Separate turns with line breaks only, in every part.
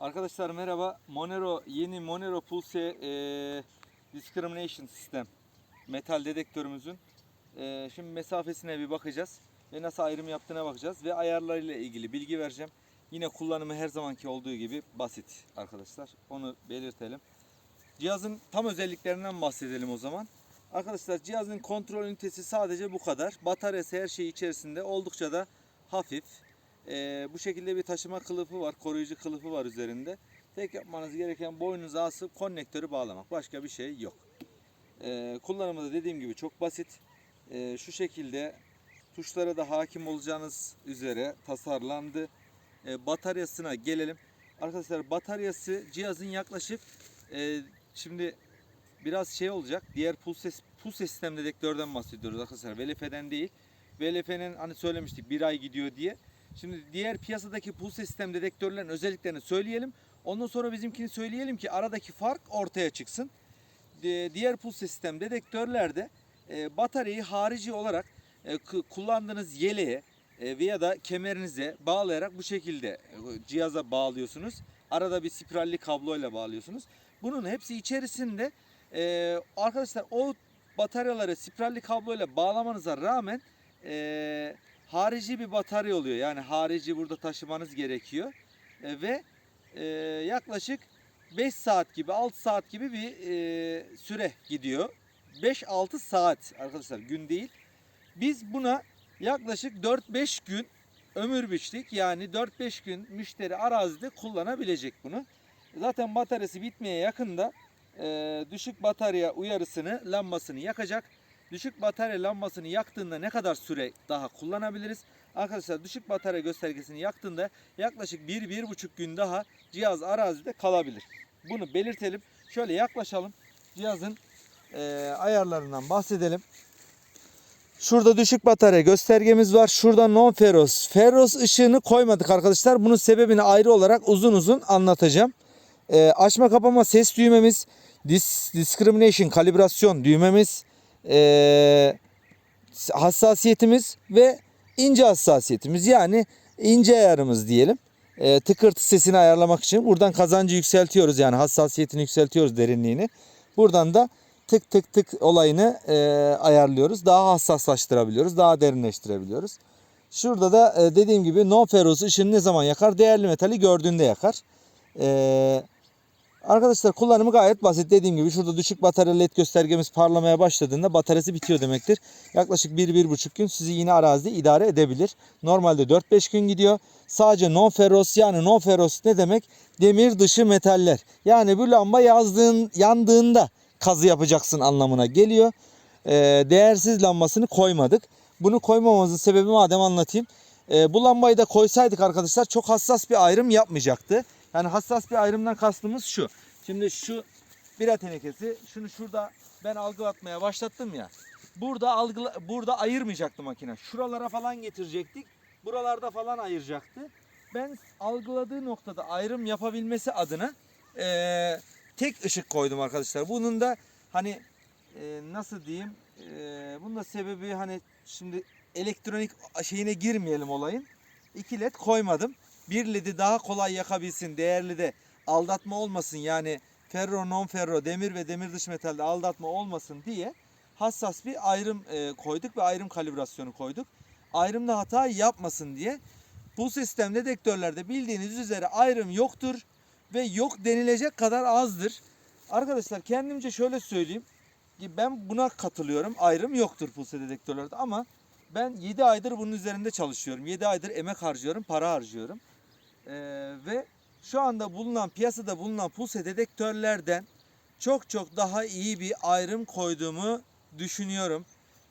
Arkadaşlar merhaba. Monero yeni Monero Pulse e, Discrimination Sistem metal dedektörümüzün e, şimdi mesafesine bir bakacağız ve nasıl ayrım yaptığına bakacağız ve ayarlarıyla ilgili bilgi vereceğim. Yine kullanımı her zamanki olduğu gibi basit arkadaşlar. Onu belirtelim. Cihazın tam özelliklerinden bahsedelim o zaman. Arkadaşlar cihazın kontrol ünitesi sadece bu kadar. Bataryası her şey içerisinde oldukça da hafif. Ee, bu şekilde bir taşıma kılıfı var, koruyucu kılıfı var üzerinde. Tek yapmanız gereken boynunuza asıp konnektörü bağlamak. Başka bir şey yok. Ee, kullanımı da dediğim gibi çok basit. Ee, şu şekilde tuşlara da hakim olacağınız üzere tasarlandı. Ee, bataryasına gelelim. Arkadaşlar bataryası cihazın yaklaşık e, şimdi biraz şey olacak. Diğer pulse, pulse sistem dedektörden bahsediyoruz arkadaşlar. VLF'den değil. VLF'nin hani söylemiştik bir ay gidiyor diye. Şimdi diğer piyasadaki pulse sistem dedektörlerin özelliklerini söyleyelim. Ondan sonra bizimkini söyleyelim ki aradaki fark ortaya çıksın. Di- Diğer pulse sistem dedektörlerde e, bataryayı harici olarak e, kullandığınız yeleğe e, veya da kemerinize bağlayarak bu şekilde cihaza bağlıyorsunuz. Arada bir spiralli kabloyla bağlıyorsunuz. Bunun hepsi içerisinde arkadaşlar o bataryaları spiralli kabloyla bağlamanıza rağmen harici bir batarya oluyor. Yani harici burada taşımanız gerekiyor. E, ve e, yaklaşık 5 saat gibi 6 saat gibi bir e, süre gidiyor. 5-6 saat arkadaşlar gün değil. Biz buna yaklaşık 4-5 gün ömür biçtik. Yani 4-5 gün müşteri arazide kullanabilecek bunu. Zaten bataryası bitmeye yakında e, düşük batarya uyarısını lambasını yakacak. Düşük batarya lambasını yaktığında ne kadar süre daha kullanabiliriz? Arkadaşlar düşük batarya göstergesini yaktığında yaklaşık 1-1,5 gün daha cihaz arazide kalabilir. Bunu belirtelim. Şöyle yaklaşalım. Cihazın e, ayarlarından bahsedelim. Şurada düşük batarya göstergemiz var. Şurada non ferros. Ferros ışığını koymadık arkadaşlar. Bunun sebebini ayrı olarak uzun uzun anlatacağım. E, açma kapama ses düğmemiz, dis, discrimination kalibrasyon düğmemiz, e, hassasiyetimiz ve ince hassasiyetimiz yani ince ayarımız diyelim. E, tıkırtı sesini ayarlamak için buradan kazancı yükseltiyoruz yani hassasiyetini yükseltiyoruz derinliğini. Buradan da tık tık tık olayını e, ayarlıyoruz. Daha hassaslaştırabiliyoruz, daha derinleştirebiliyoruz. Şurada da e, dediğim gibi non ferrous ışını ne zaman yakar? Değerli metali gördüğünde yakar. E, Arkadaşlar kullanımı gayet basit. Dediğim gibi şurada düşük batarya led göstergemiz parlamaya başladığında bataryası bitiyor demektir. Yaklaşık 1-1,5 gün sizi yine arazide idare edebilir. Normalde 4-5 gün gidiyor. Sadece non ferros yani non ferros ne demek? Demir dışı metaller. Yani bu lamba yazdığın, yandığında kazı yapacaksın anlamına geliyor. Ee, değersiz lambasını koymadık. Bunu koymamamızın sebebi madem anlatayım. Ee, bu lambayı da koysaydık arkadaşlar çok hassas bir ayrım yapmayacaktı. Yani hassas bir ayrımdan kastımız şu. Şimdi şu bira tenekesi şunu şurada ben algılatmaya başlattım ya. Burada algıla, burada ayırmayacaktı makine. Şuralara falan getirecektik. Buralarda falan ayıracaktı. Ben algıladığı noktada ayrım yapabilmesi adına eee, tek ışık koydum arkadaşlar. Bunun da hani eee, nasıl diyeyim? Eee bunun da sebebi hani şimdi elektronik şeyine girmeyelim olayın. İki led koymadım. Bir ledi daha kolay yakabilsin. Değerli de aldatma olmasın. Yani ferro, non ferro, demir ve demir dış metalde aldatma olmasın diye hassas bir ayrım e, koyduk ve ayrım kalibrasyonu koyduk. Ayrımda hata yapmasın diye. Bu sistem dedektörlerde bildiğiniz üzere ayrım yoktur ve yok denilecek kadar azdır. Arkadaşlar kendimce şöyle söyleyeyim. Ben buna katılıyorum. Ayrım yoktur pulse dedektörlerde ama ben 7 aydır bunun üzerinde çalışıyorum. 7 aydır emek harcıyorum, para harcıyorum. Ee, ve şu anda bulunan piyasada bulunan pulse dedektörlerden çok çok daha iyi bir ayrım koyduğumu düşünüyorum.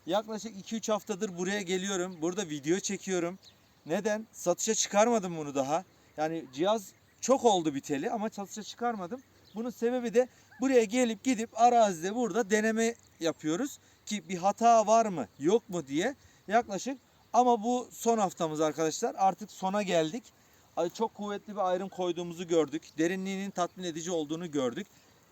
Yaklaşık 2-3 haftadır buraya geliyorum. Burada video çekiyorum. Neden? Satışa çıkarmadım bunu daha. Yani cihaz çok oldu biteli ama satışa çıkarmadım. Bunun sebebi de buraya gelip gidip arazide burada deneme yapıyoruz ki bir hata var mı yok mu diye yaklaşık ama bu son haftamız arkadaşlar artık sona geldik. Çok kuvvetli bir ayrım koyduğumuzu gördük. Derinliğinin tatmin edici olduğunu gördük.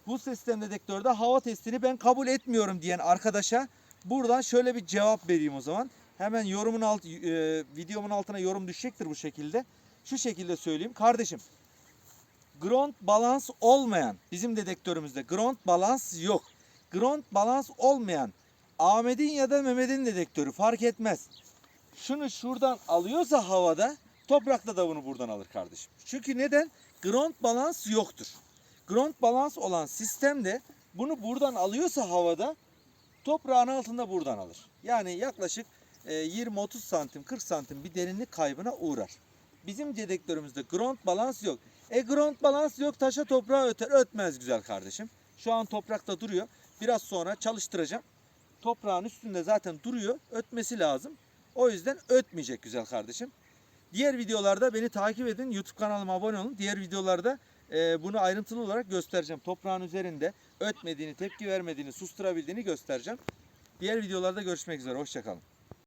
Bu sistem dedektörde hava testini ben kabul etmiyorum diyen arkadaşa buradan şöyle bir cevap vereyim o zaman. Hemen yorumun alt, e, videomun altına yorum düşecektir bu şekilde. Şu şekilde söyleyeyim. Kardeşim ground balans olmayan bizim dedektörümüzde ground balans yok. Ground balans olmayan Ahmet'in ya da Mehmet'in dedektörü fark etmez. Şunu şuradan alıyorsa havada toprakta da bunu buradan alır kardeşim. Çünkü neden? Ground balans yoktur. Ground balans olan sistemde bunu buradan alıyorsa havada toprağın altında buradan alır. Yani yaklaşık e, 20-30 santim 40 santim bir derinlik kaybına uğrar. Bizim dedektörümüzde ground balans yok. E ground balans yok taşa toprağa öter ötmez güzel kardeşim. Şu an toprakta duruyor. Biraz sonra çalıştıracağım. Toprağın üstünde zaten duruyor. Ötmesi lazım. O yüzden ötmeyecek güzel kardeşim. Diğer videolarda beni takip edin. YouTube kanalıma abone olun. Diğer videolarda e, bunu ayrıntılı olarak göstereceğim. Toprağın üzerinde ötmediğini, tepki vermediğini, susturabildiğini göstereceğim. Diğer videolarda görüşmek üzere. Hoşçakalın.